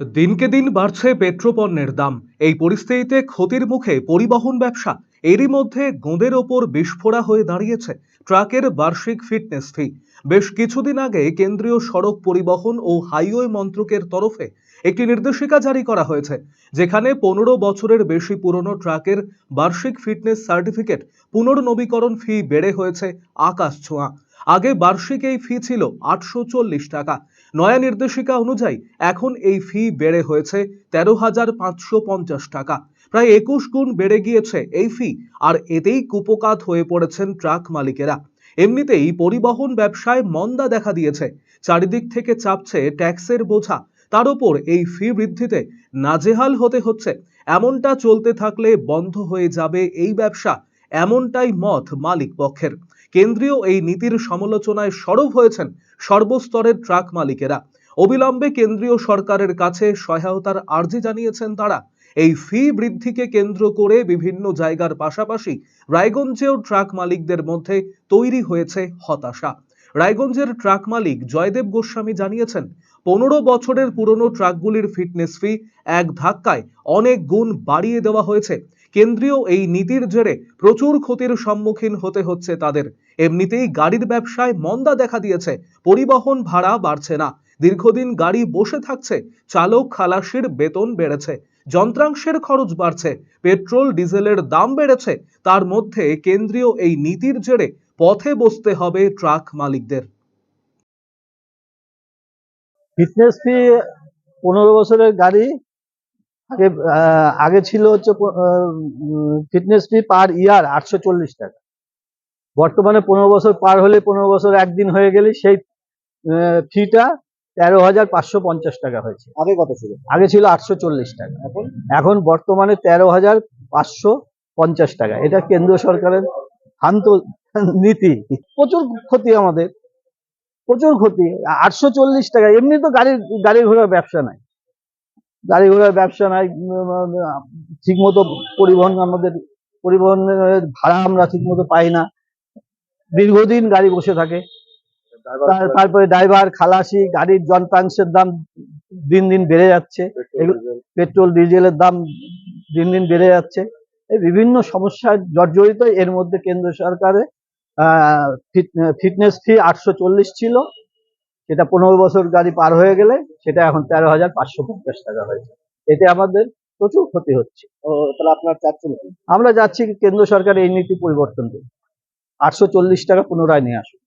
দিনকে দিন বাড়ছে পেট্রোপণ্যের দাম। এই পরিস্থিতিতে ক্ষতির মুখে পরিবহন ব্যবসা। এরই মধ্যে গোঁদের ওপর বিস্ফোরা হয়ে দাঁড়িয়েছে ট্রাকের বার্ষিক ফিটনেস ফি। বেশ কিছুদিন আগে কেন্দ্রীয় সড়ক পরিবহন ও হাইওয়ে মন্ত্রকের তরফে একটি নির্দেশিকা জারি করা হয়েছে, যেখানে পনেরো বছরের বেশি পুরনো ট্রাকের বার্ষিক ফিটনেস সার্টিফিকেট পুনর্নবীকরণ ফি বেড়ে হয়েছে আকাশ ছোঁয়া। আগে বার্ষিক এই ফি ছিল আটশো চল্লিশ টাকা। নয়া নির্দেশিকা অনুযায়ী এখন এই ফি বেড়ে হয়েছে তেরো হাজার পাঁচশো পঞ্চাশ টাকা। প্রায় একুশ গুণ বেড়ে গিয়েছে এই ফি আর এতেই কুপকাত হয়ে পড়েছেন ট্রাক মালিকেরা। এমনিতেই পরিবহন ব্যবসায় মন্দা দেখা দিয়েছে। চারিদিক থেকে চাপছে ট্যাক্সের বোঝা। তার উপর এই ফি বৃদ্ধিতে নাজেহাল হতে হচ্ছে। এমনটা চলতে থাকলে বন্ধ হয়ে যাবে এই ব্যবসা। এমনটাই মত মালিক পক্ষের। কেন্দ্রীয় এই নীতির সমালোচনায় সরব হয়েছেন সর্বস্তরের ট্রাক মালিকেরা। অবিলম্বে কেন্দ্রীয় সরকারের কাছে সহায়তার আর্জি জানিয়েছেন তারা। এই ফি বৃদ্ধিকে কেন্দ্র করে বিভিন্ন জায়গার পাশাপাশি রায়গঞ্জেও ট্রাক মালিকদের মধ্যে তৈরি হয়েছে হতাশা। রায়গঞ্জের ট্রাক মালিক জয়দেব গোস্বামী জানিয়েছেন, পনেরো বছরের পুরনো ট্রাকগুলির ফিটনেস ফি এক ধাক্কায় অনেক গুণ বাড়িয়ে দেওয়া হয়েছে। কেন্দ্রীয় এই নীতির জেরে প্রচুর ক্ষতির সম্মুখীন হতে হচ্ছে তাদের। এমনিতেই গাড়ির ব্যবসায় মন্দা দেখা দিয়েছে। পরিবহন ভাড়া বাড়ছে না। দীর্ঘদিন গাড়ি বসে থাকছে, চালক খালাসির বেতন বেড়েছে, যন্ত্রাংশের খরচ বাড়ছে, পেট্রোল, ডিজেলের দাম বেড়েছে। তার মধ্যে কেন্দ্রীয় এই নীতির জেরে পথে বসতে হবে ট্রাক মালিকদের। ফিটনেস ফি পনেরো বছরের গাড়ি আগে আগে ছিল হচ্ছে ফিটনেস ফি পার ইয়ার আটশো চল্লিশ টাকা। বর্তমানে পনেরো বছর পার হলে পনেরো বছর একদিন হয়ে গেলে সেই ফিটা তেরো হাজার পাঁচশো পঞ্চাশ টাকা হয়েছে। আগে কত ছিল? আগে ছিল আটশো চল্লিশ টাকা। এখন? এখন বর্তমানে তেরো হাজার পাঁচশো পঞ্চাশ টাকা। এটা কেন্দ্র সরকারের শান্ত নীতি। প্রচুর ক্ষতি আমাদের। প্রচুর ক্ষতি। আটশো চল্লিশ টাকা। এমনি তো গাড়ি গাড়ি ঘোড়ার ব্যবসা নাই। গাড়ি ঘোড়ার ব্যবসা নাই ঠিক মতো পরিবহন আমাদের পরিবহনের ভাড়া আমরা ঠিক মতো পাই না। দীর্ঘদিন গাড়ি বসে থাকে। তারপরে ড্রাইভার খালাসি গাড়ির যন্ত্রাংশের দাম দিন দিন বেড়ে যাচ্ছে। পেট্রোল ডিজেলের দাম দিন দিন বেড়ে যাচ্ছে। এই বিভিন্ন সমস্যায় জর্জরিত এর মধ্যে কেন্দ্র সরকারে ফিটনেস ফি আটশো চল্লিশ ছিল। সেটা পনেরো বছর গাড়ি পার হয়ে গেলে সেটা এখন তেরো হাজার পাঁচশো পঞ্চাশ টাকা হয়েছে এতে আমাদের প্রচুর ক্ষতি হচ্ছে। ও তাহলে আপনার চাচ্ছেন কি? আমরা যাচ্ছি কেন্দ্র সরকার এই নীতি পরিবর্তন করতে আটশো চল্লিশ টাকা পুনরায় নিয়ে আসুন।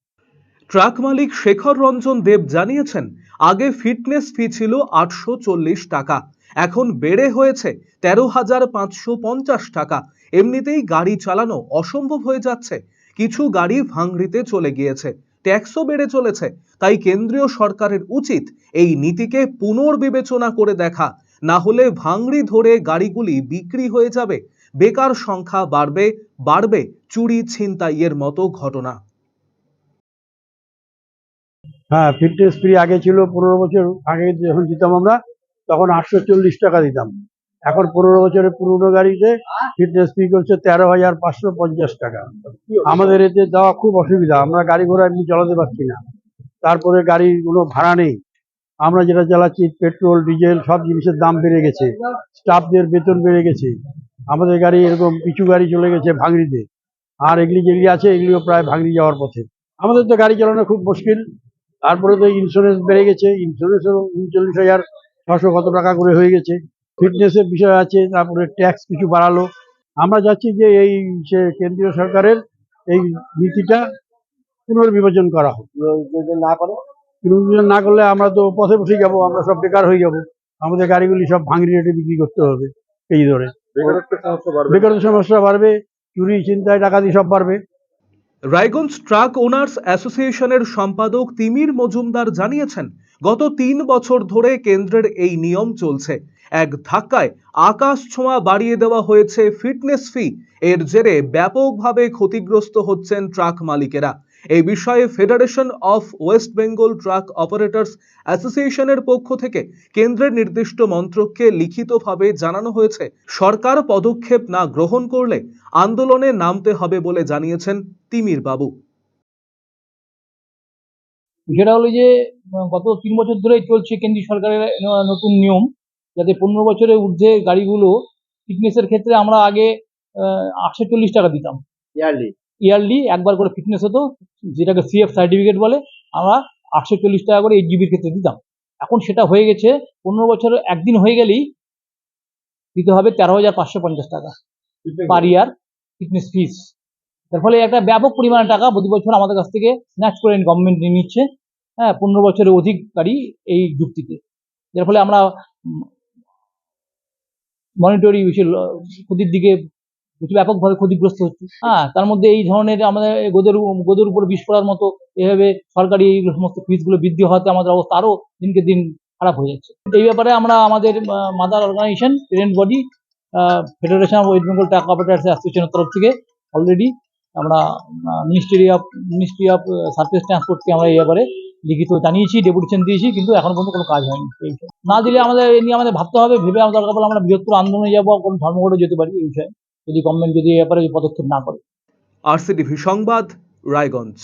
ট্রাক মালিক শেখর রঞ্জন দেব জানিয়েছেন আগে ফিটনেস ফি ছিল আটশো চল্লিশ টাকা এখন বেড়ে হয়েছে তেরো হাজার পাঁচশো পঞ্চাশ টাকা। এমনিতেই গাড়ি চালানো অসম্ভব হয়ে যাচ্ছে কিছু গাড়ি ভাঙড়িতে চলে গিয়েছে। ট্যাক্সও বেড়ে চলেছে। তাই কেন্দ্রীয় সরকারের উচিত এই নীতিকে পুনর্বিবেচনা করে দেখা। না হলে ভাঙড়ি ধরে গাড়িগুলি বিক্রি হয়ে যাবে। বেকার সংখ্যা বাড়বে বাড়বে চুরি ছিনতাইয়ের মতো ঘটনা। হ্যাঁ ফিটনেস ফ্রি আগে ছিল, পনেরো বছর আগে যখন দিতাম আমরা, তখন আটশো চল্লিশ টাকা দিতাম। এখন পনেরো বছরের পুরনো গাড়িতে ফিটনেস ফি করছে তেরো হাজার পাঁচশো পঞ্চাশ টাকা। আমাদের এতে দেওয়া খুব অসুবিধা আমরা গাড়ি ঘোড়া এমনি চালাতে পারছি না। তারপরে গাড়ির কোনো ভাড়া নেই। আমরা যেটা চালাচ্ছি পেট্রোল ডিজেল সব জিনিসের দাম বেড়ে গেছে। স্টাফদের বেতন বেড়ে গেছে। আমাদের গাড়ি এরকম কিছু গাড়ি চলে গেছে ভাঙড়িতে। আর এগুলি যেগুলি আছে এগুলিও প্রায় ভাঙড়ি যাওয়ার পথে। আমাদের তো গাড়ি চালানো খুব মুশকিল। তারপরে তো ইন্স্যুরেন্স বেড়ে গেছে। ইন্স্যুরেন্সও উনচল্লিশ হাজার ছশো কত টাকা করে হয়ে গেছে। ফিটনেসের বিষয় আছে তারপরে ট্যাক্স কিছু বাড়ালো। আমরা যাচ্ছি যে এই সে কেন্দ্রীয় সরকারের এই নীতিটা পুনর্বিবেচন করা হোক। না করে? পুনর্বিবেচন না করলে আমরা তো পথে বসে যাব আমরা সব বেকার হয়ে যাব। আমাদের গাড়িগুলি সব ভাঙড়ি রেটে বিক্রি করতে হবে এই ধরে বেকারত্বের সমস্যা বাড়বে। সমস্যা বাড়বে চুরি চিন্তায় ডাকাতি সব বাড়বে। রায়গঞ্জ ট্রাক ওনার্স অ্যাসোসিয়েশনের সম্পাদক তিমির মজুমদার জানিয়েছেন গত তিন বছর ধরে কেন্দ্রের এই নিয়ম চলছে। এক ধাক্কায় আকাশ ছোঁয়া বাড়িয়ে দেওয়া হয়েছে ফিটনেস ফি। এর জেরে ব্যাপকভাবে ক্ষতিগ্রস্ত হচ্ছেন ট্রাক মালিকেরা। এই বিষয়ে Federation of West Bengal Truck Operators অ্যাসোসিয়েশনের পক্ষ থেকে কেন্দ্রের নির্দিষ্ট মন্ত্রককে লিখিতভাবে জানানো হয়েছে। সরকার পদক্ষেপ না গ্রহণ করলে আন্দোলনে নামতে হবে বলে জানিয়েছেন তিমির বাবু সেটা হলো যে গত তিন বছর ধরেই চলছে কেন্দ্রীয় সরকারের নতুন নিয়ম যাতে পনেরো বছরের ঊর্ধ্বে গাড়িগুলো ফিটনেসের ক্ষেত্রে আমরা আগে আটশো চল্লিশ টাকা দিতাম। ইয়ারলি ইয়ারলি একবার করে ফিটনেস হতো যেটাকে সিএফ সার্টিফিকেট বলে আমরা আটশো চল্লিশ টাকা করে এইট জিবির ক্ষেত্রে দিতাম। এখন সেটা হয়ে গেছে পনেরো বছর একদিন হয়ে গেলেই দিতে হবে তেরো হাজার পাঁচশো পঞ্চাশ টাকা পার ইয়ার ফিটনেস ফিস তার ফলে একটা ব্যাপক পরিমাণে টাকা প্রতি বছর আমাদের কাছ থেকে স্ন্যাচ করে গভর্নমেন্ট নিয়ে নিচ্ছে। হ্যাঁ পনেরো বছরের অধিক গাড়ি এই যুক্তিতে। যার ফলে আমরা মনিটরি ক্ষতির দিকে ব্যাপকভাবে ক্ষতিগ্রস্ত হচ্ছে। হ্যাঁ তার মধ্যে এই ধরনের আমাদের গোদের গোদের উপর বিষ পড়ার মতো এভাবে সরকারি এই সমস্ত ফিসগুলো বৃদ্ধি হওয়াতে আমাদের অবস্থা আরও দিনকে দিন খারাপ হয়ে যাচ্ছে। এই ব্যাপারে আমরা আমাদের mother organization parent body Federation of West Bengal Truck Operators অ্যাসোসিয়েশনের তরফ থেকে অলরেডি আমরা ministry of ministry of service ট্রান্সপোর্টকে আমরা এই ব্যাপারে লিখিত জানিয়েছি, ডেপুটেশন দিয়েছি, কিন্তু এখন পর্যন্ত কোনো কাজ হয়নি। এই বিষয়ে না দিলে আমাদের, এ নিয়ে আমাদের ভাবতে হবে, ভেবে আমরা দরকার আমরা বৃহত্তর আন্দোলনে যাব কোনো ধর্মঘটে যেতে পারি এই বিষয়ে। যদি গভর্নমেন্ট যদি এই ব্যাপারে পদক্ষেপ না করে। আর আরসিটিভি সংবাদ, রায়গঞ্জ।